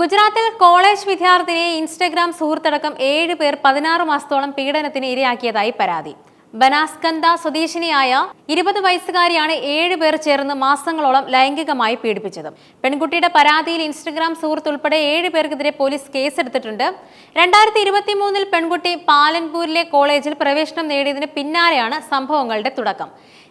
ഗുജറാത്തിൽ college വിദ്യാർത്ഥിനിയെ Instagram സുഹൃത്തടക്കം ഏഴ് പേർ പതിനാറ് മാസത്തോളം പീഡനത്തിന് ഇരയാക്കിയതായി പരാതി. ബനാസ്കന്ത സ്വദേശിനിയായ ഇരുപത് വയസ്സുകാരിയാണ് ഏഴ് പേർ ചേർന്ന് മാസങ്ങളോളം ലൈംഗികമായി പീഡിപ്പിച്ചത്. പെൺകുട്ടിയുടെ പരാതിയിൽ ഇൻസ്റ്റഗ്രാം സുഹൃത്ത് ഉൾപ്പെടെ ഏഴ് പേർക്കെതിരെ പോലീസ് കേസെടുത്തിട്ടുണ്ട്. രണ്ടായിരത്തി ഇരുപത്തി മൂന്നിൽ പെൺകുട്ടി പാലൻപൂരിലെ കോളേജിൽ പ്രവേശനം നേടിയതിന് പിന്നാലെയാണ് സംഭവങ്ങളുടെ തുടക്കം.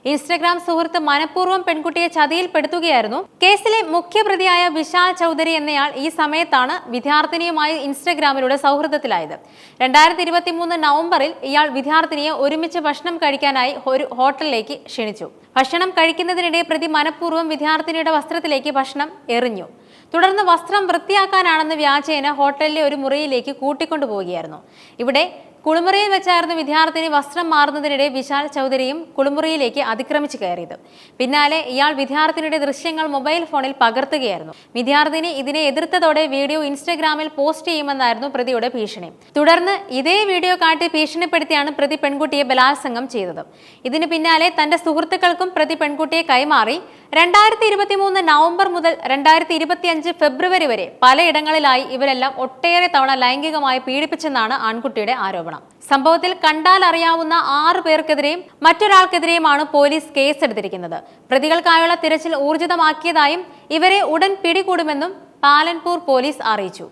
ഇൻസ്റ്റഗ്രാം സുഹൃത്ത് മനഃപൂർവം പെൺകുട്ടിയെ ചതിയിൽപ്പെടുത്തുകയായിരുന്നു. കേസിലെ മുഖ്യപ്രതിയായ വിശാൽ ചൗധരി എന്നയാൾ ഈ സമയത്താണ് വിദ്യാർത്ഥിനിയുമായി ഇൻസ്റ്റഗ്രാമിലൂടെ സൗഹൃദത്തിലായത്. രണ്ടായിരത്തി ഇരുപത്തി മൂന്ന് നവംബറിൽ ഇയാൾ വിദ്യാർത്ഥിനിയെ ഒരുമിച്ച് ഭക്ഷണം കഴിക്കാനായി ഒരു ഹോട്ടലിലേക്ക് ക്ഷണിച്ചു. ഭക്ഷണം കഴിക്കുന്നതിനിടെ പ്രതി മനഃപൂർവം വിദ്യാർത്ഥിനിയുടെ വസ്ത്രത്തിലേക്ക് ഭക്ഷണം എറിഞ്ഞു. തുടർന്ന് വസ്ത്രം വൃത്തിയാക്കാനാണെന്ന് വ്യാജേന ഹോട്ടലിലെ ഒരു മുറിയിലേക്ക് കൂട്ടിക്കൊണ്ടുപോവുകയായിരുന്നു. ഇവിടെ കുളിമുറിയിൽ വെച്ചായിരുന്നു വിദ്യാർത്ഥിനി വസ്ത്രം മാറുന്നതിനിടെ വിശാൽ ചൗധരിയും കുളിമുറിയിലേക്ക് അതിക്രമിച്ചു കയറിയത്. പിന്നാലെ ഇയാൾ വിദ്യാർത്ഥിനിയുടെ ദൃശ്യങ്ങൾ മൊബൈൽ ഫോണിൽ പകർത്തുകയായിരുന്നു. വിദ്യാർത്ഥിനി ഇതിനെ എതിർത്തതോടെ വീഡിയോ ഇൻസ്റ്റഗ്രാമിൽ പോസ്റ്റ് ചെയ്യുമെന്നായിരുന്നു പ്രതിയുടെ ഭീഷണി. തുടർന്ന് ഇതേ വീഡിയോ കാട്ടി ഭീഷണിപ്പെടുത്തിയാണ് പ്രതി പെൺകുട്ടിയെ ബലാത്സംഗം ചെയ്തത്. ഇതിന് പിന്നാലെ തന്റെ സുഹൃത്തുക്കൾക്കും പ്രതി പെൺകുട്ടിയെ കൈമാറി രണ്ടായിരത്തി ഇരുപത്തി മൂന്ന് നവംബർ മുതൽ രണ്ടായിരത്തി ഇരുപത്തിയഞ്ച് ഫെബ്രുവരി വരെ പലയിടങ്ങളിലായി ഇവരെല്ലാം ഒട്ടേറെ തവണ ലൈംഗികമായി പീഡിപ്പിച്ചെന്നാണ് ആൺകുട്ടിയുടെ ആരോപണം. സംഭവത്തിൽ കണ്ടാൽ അറിയാവുന്ന ആറു പേർക്കെതിരെയും മറ്റൊരാൾക്കെതിരെയുമാണ് പോലീസ് കേസെടുത്തിരിക്കുന്നത്. പ്രതികൾക്കായുള്ള തിരച്ചിൽ ഊർജിതമാക്കിയതായും ഇവരെ ഉടൻ പിടികൂടുമെന്നും പാലൻപൂർ പോലീസ് അറിയിച്ചു.